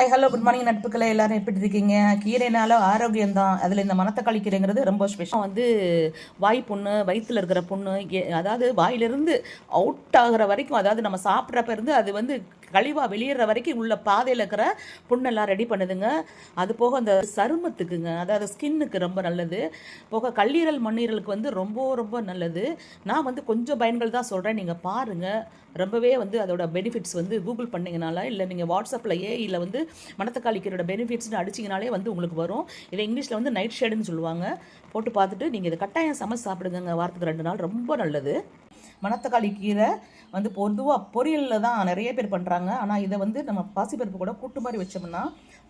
Hi hello good morning நட்புக்களை எல்லாரும் எப்படி இருக்கீங்க? கீரைனால ஆரோக்கியம் தான் அதில் இந்த மனத்தை கீரைங்கிறது ரொம்ப ஸ்பெஷல் வந்து வாய் புண்ணு வயிற்றில் இருக்கிற புண்ணு அதாவது வாயிலிருந்து அவுட் ஆகிற வரைக்கும் அதாவது நம்ம சாப்பிட்றப்ப இருந்து அது வந்து கழிவாக வெளியேற வரைக்கும் உள்ள பாதையில் இருக்கிற புண்ணெல்லாம் ரெடி பண்ணுதுங்க. அது போக அந்த சருமத்துக்குங்க அதாவது ஸ்கின்னுக்கு ரொம்ப நல்லது. போக கல்லீரல் மண்ணீரலுக்கு வந்து ரொம்ப ரொம்ப நல்லது. நான் வந்து கொஞ்சம் பயன்கள் தான் சொல்கிறேன் நீங்கள் பாருங்கள் ரொம்பவே வந்து அதோட பெனிஃபிட்ஸ் வந்து கூகுள் பண்ணிங்கனால இல்லை நீங்கள் வாட்ஸ்அப்பில் ஏஐயில் வந்து மணத்தக்காளி கீரையோட பெனிஃபிட்ஸ்னு அடிச்சிங்கனாலே வந்து உங்களுக்கு வரும். இதை இங்கிலீஷில் வந்து நைட் ஷேடுன்னு சொல்லுவாங்க. போட்டு பார்த்துட்டு நீங்கள் இதை கட்டாயம் சமைச்சு சாப்பிடுங்க வாரத்துக்கு ரெண்டு நாள். ரொம்ப நல்லது. மணத்தக்காளி கீரை வந்து பொதுவாக பொரியலில் தான் நிறைய பேர் பண்ணுறாங்க ஆனால் இதை வந்து நம்ம பாசிப்பருப்பு கூட கூட்டு மாதிரி வச்சோம்னா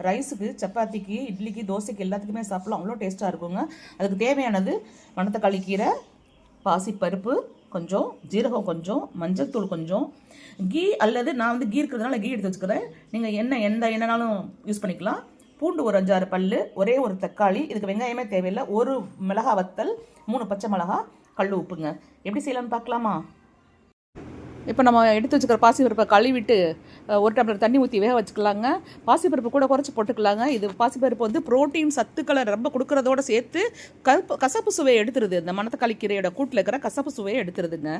ரைஸுக்கு சப்பாத்திக்கு இட்லிக்கு தோசைக்கு எல்லாத்துக்குமே சாப்பிடலாம். அவ்வளோ டேஸ்ட்டாக இருக்குங்க. அதுக்கு தேவையானது மணத்தக்காளி கீரை பாசிப்பருப்பு கொஞ்சம் ஜீரகம் கொஞ்சம் மஞ்சள் தூள் கொஞ்சம். கீ அல்லது நான் வந்து கீ இருக்கிறதுனால கீ எடுத்து வச்சுக்கிறேன். நீங்கள் எண்ணெய் எந்த எண்ணெய்னாலும் யூஸ் பண்ணிக்கலாம். பூண்டு ஒரு அஞ்சாறு பல் ஒரே ஒரு தக்காளி. இதுக்கு வெங்காயமே தேவையில்லை. ஒரு மிளகா வத்தல் மூணு பச்சை மிளகா கல் உப்புங்க. எப்படி செய்யலாம்னு பார்க்கலாமா? இப்போ நம்ம எடுத்து வச்சுக்கிற பாசிப்பருப்பை கழுவிட்டு ஒரு டம்ளர் தண்ணி ஊற்றி வேக வச்சுக்கலாங்க. பாசிப்பருப்பு கூட குறைச்சி போட்டுக்கலாங்க. இது பாசிப்பருப்பு வந்து புரோட்டீன் சத்துக்களை ரொம்ப கொடுக்குறதோட சேர்த்து கருப்பு கசப்பு சுவையை எடுத்துருது. இந்த மணத்தக்காளி கீரையோட கூட்டில் இருக்கிற கசப்பு சுவையை எடுத்துருதுங்க.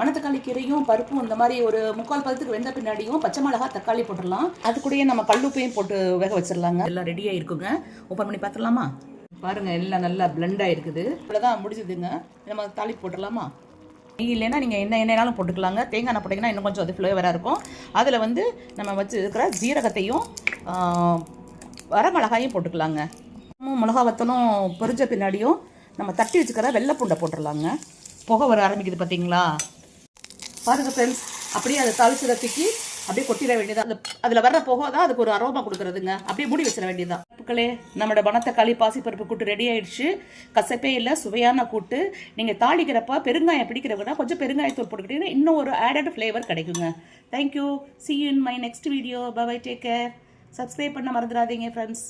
மணத்தக்காளி கீரையும் பருப்பும் இந்த மாதிரி ஒரு முக்கால் பதத்துக்கு வெந்த பின்னாடியும் பச்சை மிளகா தக்காளி போட்டுடலாம். அது கூடயே நம்ம கல்லுப்பையும் போட்டு வேக வச்சிடலாங்க. எல்லாம் ரெடியாக இருக்குங்க ஓப்பன் பண்ணி பார்த்துடலாமா? பாருங்கள் எல்லாம் நல்லா blend ஆயிருக்குது. இவ்வளோதான் முடிஞ்சுதுங்க. நம்ம தாளிப்பு போட்டுடலாமா? இல்லைன்னா நீங்கள் என்ன எண்ணெய்னாலும் போட்டுக்கலாங்க. தேங்காய் எண்ணெய் போட்டிங்கன்னா இன்னும் கொஞ்சம் அது ஃப்ளேவராக இருக்கும் அதில் வந்து நம்ம வச்சு இருக்கிற ஜீரகத்தையும் வர வரமிளகாயும் போட்டுக்கலாங்க. மிளகா வத்தலும் பொரிஞ்ச பின்னாடியும் நம்ம தட்டி வச்சுக்கிற வெள்ளைப்பூண்டை போட்டுடலாங்க. புகை வர ஆரம்பிக்குது பார்த்தீங்களா பாருங்கள் ஃப்ரெண்ட்ஸ் அப்படியே அதை தாளிச்சு தூக்கி அப்படியே கொட்டிட வேண்டியதான் அந்த அதில் வர்ற புகை தான் அதுக்கு ஒரு அரோமா கொடுக்குறதுங்க. அப்படியே மூடி வச்சிட வேண்டியதான் மக்களே நம்மளோட மணத்தக்காளி பாசிப்பருப்பு கூட்டு ரெடி ஆயிடுச்சு. கசப்பே இல்லை சுவையான கூட்டு. நீங்கள் தாளிக்கிறப்ப பெருங்காயம் பிடிக்கிறவங்கன்னா கொஞ்சம் பெருங்காயத்தூள் போட்டுக்கிட்டீங்கன்னா இன்னும் ஒரு ஆடட் ஃப்ளேவர் கிடைக்குங்க. Thank you see you in my next video bye take care subscribe பண்ண மறந்துடாதீங்க ஃப்ரெண்ட்ஸ்